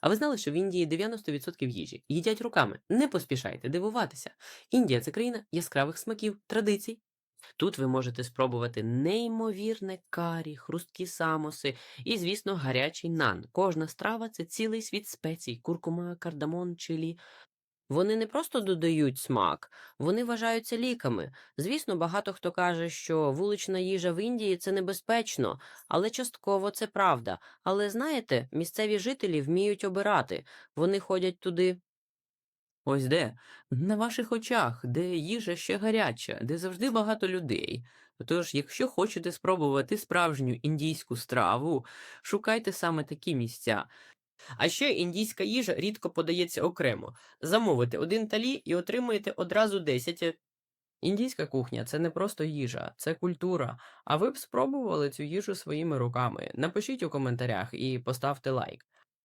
А ви знали, що в Індії 90% їжі їдять руками? Не поспішайте дивуватися. Індія це країна яскравих смаків, традицій. Тут ви можете спробувати неймовірне карі, хрусткі самоси і, звісно, гарячий нан. Кожна страва це цілий світ спецій, куркума, кардамон, чилі. Вони не просто додають смак, вони вважаються ліками. Звісно, багато хто каже, що вулична їжа в Індії це небезпечно, але частково це правда. Але знаєте, місцеві жителі вміють обирати. Вони ходять туди. Ось де? На ваших очах, де їжа ще гаряча, де завжди багато людей. Тож, якщо хочете спробувати справжню індійську страву, шукайте саме такі місця. А ще індійська їжа рідко подається окремо. Замовите один талі і отримуєте одразу 10. Індійська кухня це не просто їжа, це культура. А ви б спробували цю їжу своїми руками? Напишіть у коментарях і поставте лайк.